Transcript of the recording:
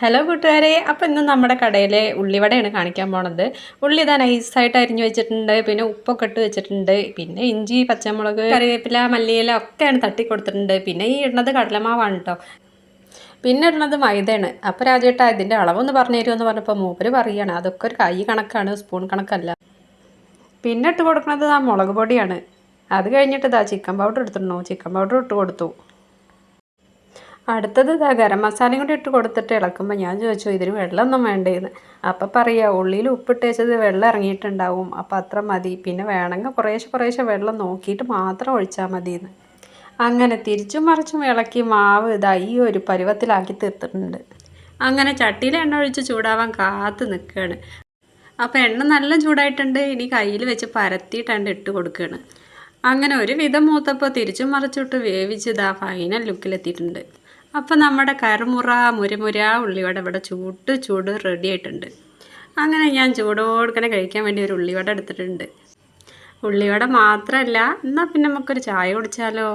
Hello കൂട്ടുകാരെ. അപ്പോൾ ഇന്ന് നമ്മുടെ കടയിലെ ഉള്ളിവടയാണ് കാണിക്കാൻ പോണത്. ഉള്ളി ഇതാ നൈസായിട്ട് അരിഞ്ഞു വെച്ചിട്ടുണ്ട്. പിന്നെ ഉപ്പൊക്കെ ഇട്ട് വെച്ചിട്ടുണ്ട്. പിന്നെ ഇഞ്ചി പച്ചമുളക് കറിവേപ്പില മല്ലിയില ഒക്കെയാണ് തട്ടി കൊടുത്തിട്ടുണ്ട് പിന്നെ ഈ ഇടുന്നത് കടലമാവാണ് കേട്ടോ പിന്നെ ഇടുന്നത് മൈദയാണ്. അപ്പോൾ രാജേട്ടാ ഇതിന്റെ അളവൊന്ന് പറഞ്ഞു തരുമെന്ന് പറഞ്ഞപ്പോൾ മൂപ്പര് പറയുകയാണ് അതൊക്കെ ഒരു കൈ കണക്കാണ് സ്പൂൺ കണക്കല്ല. പിന്നെ ഇട്ട് കൊടുക്കുന്നത് ആ മുളക് പൊടിയാണ്. അത് കഴിഞ്ഞിട്ട് ഇതാ ചിക്കൻ പൗഡർ എടുത്തിട്ടുണ്ടോ? ചിക്കൻ പൗഡർ ഇട്ട് കൊടുത്തു. അടുത്തത് ഇതാ ഗരം മസാലയും കൂടി ഇട്ട് കൊടുത്തിട്ട് ഇളക്കുമ്പോൾ ഞാൻ ചോദിച്ചു ഇതിന് വെള്ളമൊന്നും വേണ്ടേന്ന്. അപ്പം പറയുക ഉള്ളിയിൽ ഉപ്പിട്ട് വെച്ചത് വെള്ളം ഇറങ്ങിയിട്ടുണ്ടാവും അപ്പം അത്ര മതി. പിന്നെ വേണമെങ്കിൽ കുറേശ്ശെ കുറേശ്ശെ വെള്ളം നോക്കിയിട്ട് മാത്രം ഒഴിച്ചാൽ മതിയെന്ന് അങ്ങനെ തിരിച്ചും മറിച്ചും ഇളക്കി മാവ് ഇതാ ഈ ഒരു പരുവത്തിലാക്കി തീർത്തിട്ടുണ്ട്. അങ്ങനെ ചട്ടിയിൽ എണ്ണ ഒഴിച്ച് ചൂടാവാൻ കാത്ത് നിൽക്കുകയാണ് അപ്പോൾ എണ്ണ നല്ല ചൂടായിട്ടുണ്ട് ഇനി കയ്യിൽ വെച്ച് പരത്തിയിട്ടാണ്ട് ഇട്ട് കൊടുക്കുകയാണ് അങ്ങനെ ഒരു വിധം മൂത്തപ്പോൾ തിരിച്ചും മറിച്ചിട്ട് വേവിച്ച് ഇതാ ഫൈനൽ ലുക്കിലെത്തിയിട്ടുണ്ട് അപ്പോൾ നമ്മുടെ കരമുറ മുരമുര ഉള്ളിവട ഇവിടെ ചൂട്ട് ചൂട് റെഡി ആയിട്ടുണ്ട്. അങ്ങനെ ഞാൻ ചൂടോടുക്കനെ കഴിക്കാൻ വേണ്ടി ഒരു ഉള്ളിവട എടുത്തിട്ടുണ്ട്. ഉള്ളിവട മാത്രമല്ല എന്നാൽ പിന്നെ നമുക്കൊരു ചായ കുടിച്ചാലോ?